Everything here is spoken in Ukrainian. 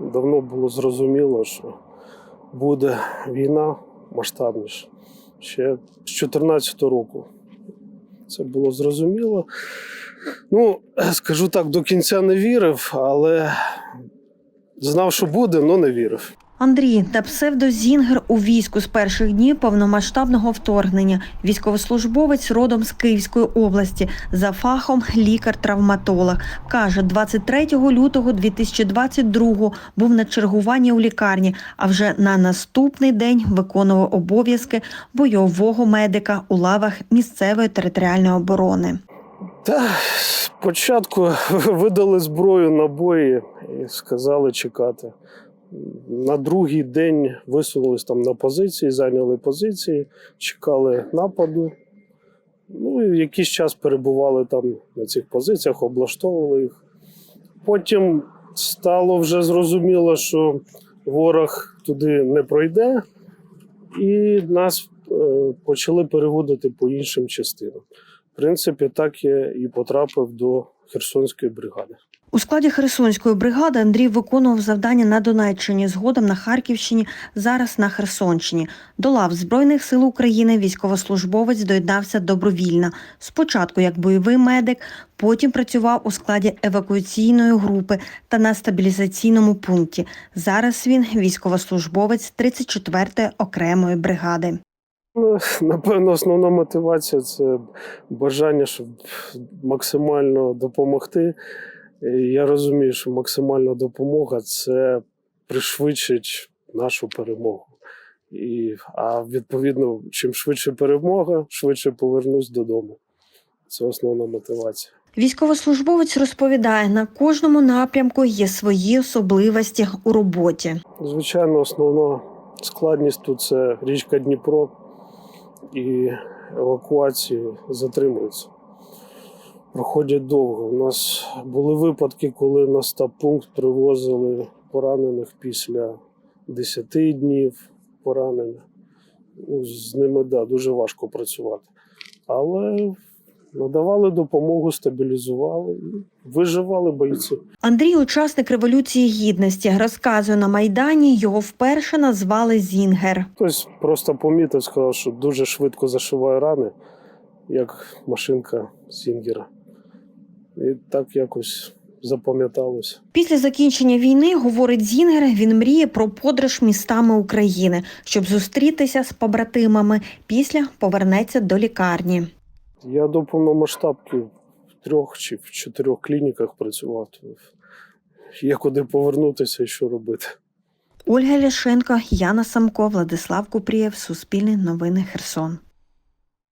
Давно було зрозуміло, що буде війна масштабніша. Ще з 2014 року. Це було зрозуміло. Ну, скажу так, до кінця не вірив, але знав, що буде, але не вірив. Андрій та псевдо Зінгер у війську з перших днів повномасштабного вторгнення. Військовослужбовець родом з Київської області за фахом лікар-травматолог. Каже, 23 лютого 2022 був на чергуванні у лікарні, а вже на наступний день виконував обов'язки бойового медика у лавах місцевої територіальної оборони. Та спочатку видали зброю набої і сказали чекати. На другий день висунулись там на позиції, зайняли позиції, чекали нападу. Ну і якийсь час перебували там на цих позиціях, облаштовували їх. Потім стало вже зрозуміло, що ворог туди не пройде, і нас е, почали переводити по іншим частинам. В принципі, так я і потрапив до Херсонської бригади. У складі Херсонської бригади Андрій виконував завдання на Донеччині, згодом на Харківщині, зараз на Херсонщині. До лав Збройних сил України військовослужбовець доєднався добровільно. Спочатку як бойовий медик, потім працював у складі евакуаційної групи та на стабілізаційному пункті. Зараз він військовослужбовець 34-ї окремої бригади. Ну, Напевно, основна мотивація це бажання, щоб максимально допомогти. І Я розумію, що максимальна допомога це пришвидшить нашу перемогу. І, а відповідно, чим швидше перемога, швидше повернусь додому. Це основна мотивація. Військовослужбовець розповідає, на кожному напрямку є свої особливості у роботі. Звичайно, основна складність тут це річка Дніпро і евакуації затримуються. Проходять довго. У нас були випадки, коли на стаб-пункт привозили поранених після 10 днів поранення. Ну, з ними да, дуже важко працювати. Але надавали допомогу, стабілізували і виживали бойці. Андрій, учасник революції гідності, розказує на майдані. Його вперше назвали Зінгер. Хтось просто помітив, сказав, що дуже швидко зашиває рани, як машинка Зінгера. І так якось запам'яталося. Pісля закінчення війни, говорить Зінгер, він мріє про подорож містами України, щоб зустрітися з побратимами. Після повернеться до лікарні. Я до повномасштабки в трьох чи в чотирьох клініках працював. Є куди повернутися і що робити. Ольга Ляшенко, Яна Самко, Владислав Купрієв, Суспільне новини Херсон.